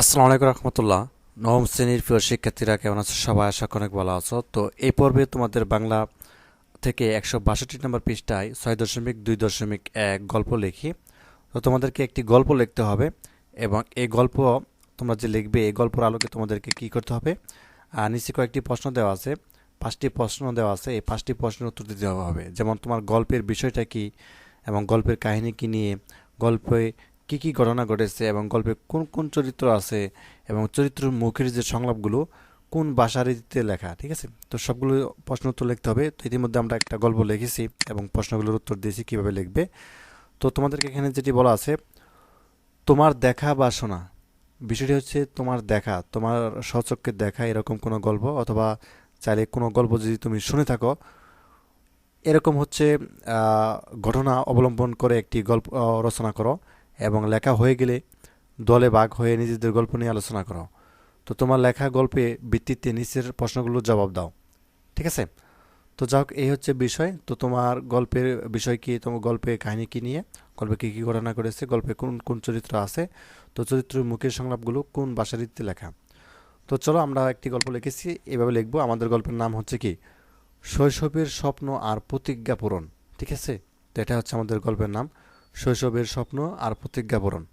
আসসালামু আলাইকুম রহমতুল্লাহ। নবম শ্রেণির প্রিয় শিক্ষার্থীরা, কেমন আছো? সবাই আশা অনেক ভালো আছো। তো এই পর্বে তোমাদের বাংলা থেকে একশো বাষট্টি নম্বর পৃষ্ঠায় ছয় দশমিক দুই দশমিক এক গল্প লিখি। তো তোমাদেরকে একটি গল্প লিখতে হবে এবং এই গল্প তোমরা যে লিখবে, এই গল্পের আলোকে তোমাদেরকে কি করতে হবে? আর নিচে কয়েকটি প্রশ্ন দেওয়া আছে। পাঁচটি প্রশ্ন দেওয়া আছে। এই পাঁচটি প্রশ্নের উত্তর দিতে হবে। যেমন তোমার গল্পের বিষয়টা কি এবং গল্পের কাহিনী কী নিয়ে, গল্পে কি কি ঘটনা ঘটেছে এবং গল্পে কোন কোন চরিত্র আছে এবং চরিত্রের মুখের যে সংলাপগুলো কোন ভাষারীতিতে লেখা, ঠিক আছে? তো সবগুলো প্রশ্ন উত্তর লিখতে হবে। তো ইতিমধ্যে আমরা একটা গল্প লিখেছি এবং প্রশ্নগুলোর উত্তর দিয়েছি কীভাবে লিখবে। তো তোমাদেরকে এখানে যেটি বলা আছে, তোমার দেখা বা শোনা। বিষয়টি হচ্ছে তোমার দেখা, তোমার স্বচক্ষে দেখা এরকম কোনো গল্প অথবা চাইলে কোনো গল্প যদি তুমি শুনে থাকো, এরকম হচ্ছে ঘটনা অবলম্বন করে একটি গল্প রচনা করো। এবং লেখা হয়ে গেলে দলে ভাগ হয়ে নিজেদের গল্প নিয়ে আলোচনা করো। তো তোমার লেখা গল্পে ভিত্তিতে নিচের প্রশ্নগুলোর জবাব দাও। ঠিক আছে? তো যাই হোক, এই হচ্ছে বিষয়। তো তোমার গল্পের বিষয় কি, তোমার গল্পে কাহিনী কি নিয়ে, গল্পে কী কী ঘটনা করেছে গল্পে কোন কোন চরিত্র আছে, তো চরিত্রের মুখের সংলাপগুলো কোন ভাষারীতিতে লেখা। তো চলো আমরা একটি গল্প লিখেছি, এভাবে লিখব। আমাদের গল্পের নাম হচ্ছে কি, শৈশবের স্বপ্ন আর প্রতিজ্ঞা পূরণ। ঠিক আছে? তো এটা হচ্ছে আমাদের গল্পের নাম। শৈশবের স্বপ্ন আর প্রতিজ্ঞা পূরণ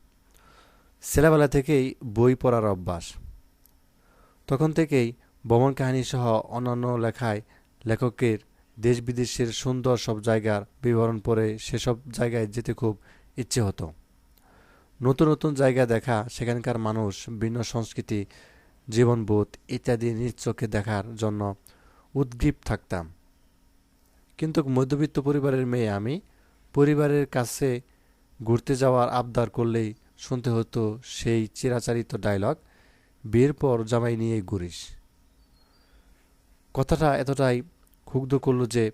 ছেলেবেলা থেকেই বই পড়ার অভ্যাস। তখন থেকেই ভ্রমণ কাহিনী সহ অন্যান্য লেখায় লেখকের দেশ বিদেশের সুন্দর সব জায়গার বিবরণ পড়ে সেসব জায়গায় যেতে খুব ইচ্ছে হতো। নতুন নতুন জায়গা দেখা, সেখানকার মানুষ, ভিন্ন সংস্কৃতি, জীবনবোধ ইত্যাদি নিজ চোখে দেখার জন্য উদ্গ্রীব থাকতাম। কিন্তু মধ্যবিত্ত পরিবারের মেয়ে আমি পরিবারের কাছে ঘুরতে যাওয়ার আবদার করলেই শুনতে হতো সেই চিরাচারিত ডায়লগ বিয়ের পর জামাই নিয়ে ঘুরিস। কথাটা এতটাই ক্ষুব্ধ করল যে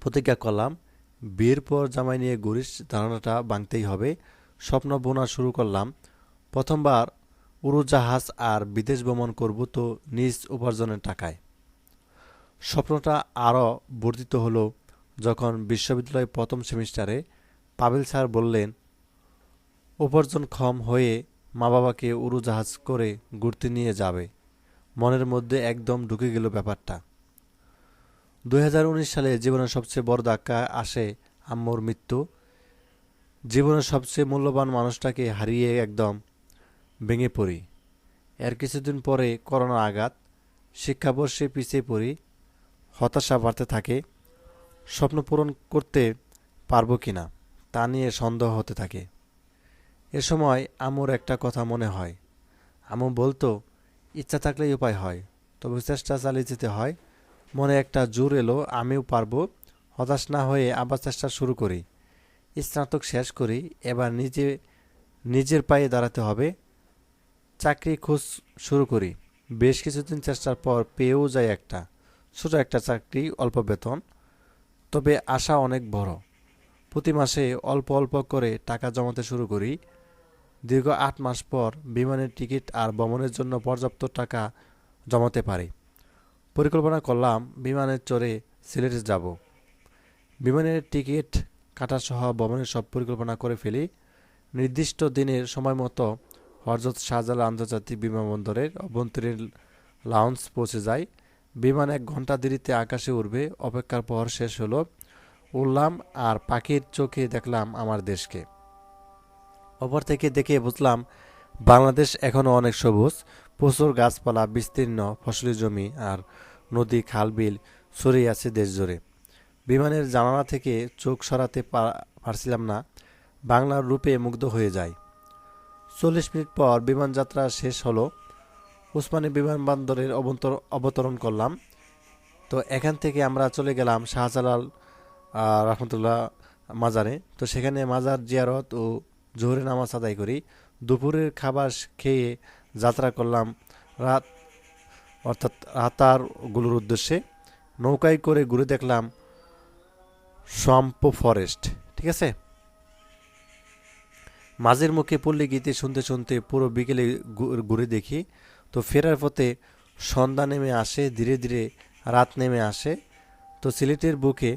প্রতিজ্ঞা করলাম, বিয়ের পর জামাই নিয়ে ঘুরিস ধারণাটা ভাঙতেই হবে। স্বপ্ন বোনা শুরু করলাম। প্রথমবার উড়োজাহাজ আর বিদেশ ভ্রমণ করব তো নিজ উপার্জনের টাকায়। স্বপ্নটা আরও বর্ধিত হলো যখন বিশ্ববিদ্যালয় প্রথম সেমিস্টারে পাবেল স্যার বললেন উপার্জনক্ষম হয়ে মা বাবাকে উড়োজাহাজ করে ঘুরতে নিয়ে যাবে। মনের মধ্যে একদম ঢুকে গেল ব্যাপারটা। দু হাজার উনিশ সালে জীবনের সবচেয়ে বড় ধাক্কা আসে আম্মুর মৃত্যু। জীবনের সবচেয়ে মূল্যবান মানুষটাকে হারিয়ে একদম ভেঙে পড়ি। এর কিছুদিন পরে করোনা আঘাত, শিক্ষাবর্ষে পিছিয়ে পড়ি, হতাশা বাড়তে থাকে। স্বপ্ন পূরণ করতে পারব কিনা? তা নিয়ে সন্দেহ হতে থাকে। এ সময় আমুর একটা কথা মনে হয়। আমু বলতো, ইচ্ছা থাকলেই উপায় হয়, তবে চেষ্টা চালিয়ে যেতে হয়। মনে একটা জোর এলো, আমিও পারব। হতাশ না হয়ে আবার চেষ্টা শুরু করি। স্নাতক শেষ করি, এবার নিজে, নিজের পায়ে দাঁড়াতে হবে। চাকরি খোঁজ শুরু করি। বেশ কিছুদিন চেষ্টার পর পেয়েও যায় একটা। ছোট একটা চাকরি, অল্প বেতন। তবে আশা অনেক বড়। প্রতি মাসে অল্প অল্প করে টাকা জমাতে শুরু করি। দীর্ঘ আট মাস পর বিমানের টিকিট আর ভ্রমণের জন্য পর্যাপ্ত টাকা জমাতে পারি। পরিকল্পনা করলাম বিমানের চড়ে সিলেটে যাব। বিমানের টিকিট কাটাসহ ভ্রমণের সব পরিকল্পনা করে ফেলি। নির্দিষ্ট দিনের সময় মতো হরজত শাহজালাল আন্তর্জাতিক বিমানবন্দরের অভ্যন্তরীণ লাউন্স পৌঁছে যায় বিমান এক ঘণ্টা দেরিতে আকাশে উঠবে অপেক্ষার পর শেষ হলো উড়লাম আর পাখির চোখে দেখলাম আমার দেশকে। অপর থেকে দেখে বুঝলাম, বাংলাদেশ এখনও অনেক সবুজ, প্রচুর গাছপালা, বিস্তীর্ণ ফসলি জমি আর নদী খাল বিল ছড়িয়ে আছে দেশ জুড়ে। বিমানের জানালা থেকে চোখ সরাতে পারছিলাম না, বাংলার রূপে মুগ্ধ হয়ে যায় চল্লিশ মিনিট পর বিমানযাত্রা শেষ হলো, উসমানী বিমানবন্দরের অবন্তর, অবতরণ করলাম। তো এখান থেকে আমরা চলে গেলাম শাহজালাল রহমতুল্লাহ মাজারে। তো সেখানে মাজার জিয়ারত ও জোহরে নামাজ আদায় করি। দুপুরের খাবার খেয়ে যাত্রা করলাম রাত, অর্থাৎ রাতার রাতারগুলোর উদ্দেশ্যে। নৌকায় করে ঘুরে দেখলাম সম্পো ফরেস্ট, ঠিক আছে? মাঝের মুখে পল্লী গীতে শুনতে শুনতে পুরো বিকেলে ঘুরে দেখি। তো ফেরার পথে সন্ধ্যা নেমে আসে, ধীরে ধীরে রাত নেমে আসে। তো সিলেটের বুকে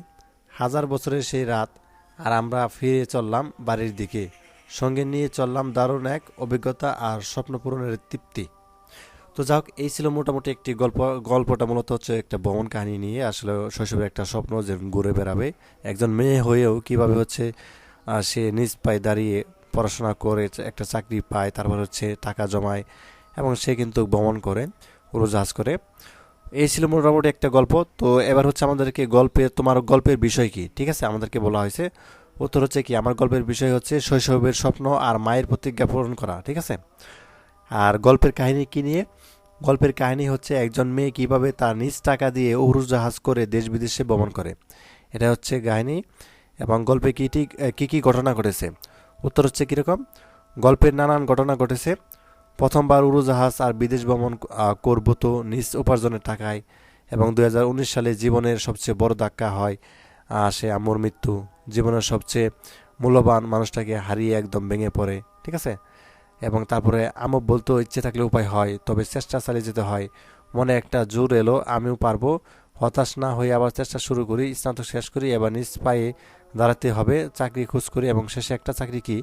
হাজার বছরের সেই রাত, আর আমরা ফিরে চললাম বাড়ির দিকে। সঙ্গে নিয়ে চললাম দারুণ এক অভিজ্ঞতা আর স্বপ্ন পূরণের তৃপ্তি। তো যাই হোক, এই ছিল মোটামুটি একটি গল্প, গল্পটা মূলত হচ্ছে একটা ভ্রমণ কাহিনী নিয়ে। আসলে শৈশবের একটা স্বপ্ন যে ঘুরে বেড়াবে। একজন মেয়ে হয়েও কীভাবে হচ্ছে সে নিজ পায়ে দাঁড়িয়ে পড়াশোনা করে, একটা চাকরি পায়, তারপর হচ্ছে টাকা জমায়, এবং সে কিন্তু ভ্রমণ করে উড়োজাহাজ করে। এই ছিল মোটামুটি একটা গল্প। তো এবার হচ্ছে আমাদেরকে গল্পের তোমার গল্পের বিষয় কি? ঠিক আছে? আমাদেরকে বলা হয়েছে। উত্তর হচ্ছে কি, আমার গল্পের বিষয় হচ্ছে শৈশবের স্বপ্ন আর মায়ের প্রতিজ্ঞা পূরণ করা, ঠিক আছে? আর গল্পের কাহিনী কি নিয়ে? গল্পের কাহিনী হচ্ছে একজন মেয়ে কীভাবে তার নিজ টাকা দিয়ে উড়োজাহাজ করে দেশ বিদেশে ভ্রমণ করে। এটা হচ্ছে কাহিনী। এবং গল্পে কী ঠিক, কী কী ঘটনা ঘটেছে? উত্তর হচ্ছে কীরকম? গল্পের নানান ঘটনা ঘটেছে। প্রথমবার উড়োজাহাজ আর বিদেশ ভ্রমণ করব তো নিজ উপার্জনের টাকায় এবং দু হাজার উনিশ সালে জীবনের সবচেয়ে বড় ধাক্কা হয় সে আম্মুর মৃত্যু। জীবনের সবচেয়ে মূল্যবান মানুষটাকে হারিয়ে একদম ভেঙে পড়ে, ঠিক আছে? এবং তারপরে আমও বলতো ইচ্ছে থাকলে উপায় হয়, তবে চেষ্টা চালিয়ে যেতে হয়। মনে একটা জোর এলো, আমিও পারব। হতাশ না হয়ে আবার চেষ্টা শুরু করি, স্নাতক শেষ করি, এবার নিজ পায়ে দাঁড়াতে হবে, চাকরি খোঁজ করি এবং শেষে একটা চাকরি কি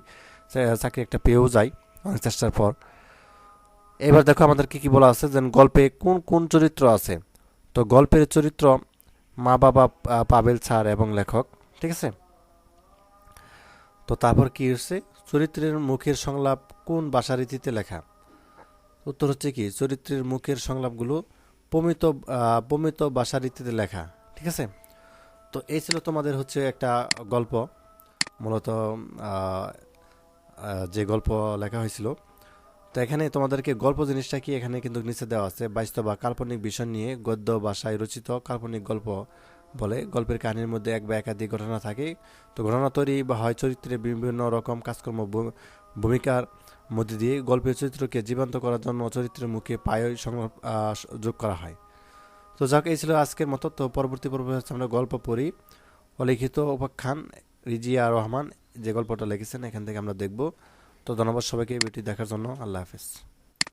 চাকরি একটা পেয়েও যাই অনেক চেষ্টার পর। এবার দেখো আমাদের কি কি বলা আছে যে গল্পে কোন কোন চরিত্র আছে? তো গল্পের চরিত্র মা বাবা পাবেল স্যার এবং লেখক, ঠিক আছে? তো তারপর কি হচ্ছে? চরিত্রের মুখের সংলাপ কোন ভাষা রীতিতে লেখা? উত্তর হচ্ছে কি, চরিত্রের মুখের সংলাপগুলো প্রমিত প্রমিত ভাষা রীতিতে লেখা, ঠিক আছে? তো এই ছিল তোমাদের হচ্ছে একটা গল্প, মূলত যে গল্প লেখা হয়েছিল। তো এখানে তোমাদেরকে গল্প জিনিসটা কি এখানে কিন্তু নিচে দেওয়া আছে। বাস্তব বা কাল্পনিক বিষয় নিয়ে গদ্য ভাষায় রচিত কাল্পনিক গল্প বলে গল্পের কাহিনীর মধ্যে এক বা একাধিক ঘটনা থাকে। তো ঘটনা তৈরি বা হয় চরিত্রে বিভিন্ন রকম কাজকর্ম ভূমিকার মধ্যে দিয়ে গল্পের চরিত্রকে জীবন্ত করার জন্য চরিত্রের মুখে পায় যোগ করা হয়। তো যাক, এই ছিল আজকের মতো। তো পরবর্তী পর্বে হচ্ছে আমরা গল্প পড়ি। অলিখিত উপাখ্যান রিজিয়া রহমান যে গল্পটা লিখেছেন, এখান থেকে আমরা দেখব। তো ধন্যবাদ সবাইকে ভিডিওটি দেখার জন্য। আল্লাহ হাফেজ।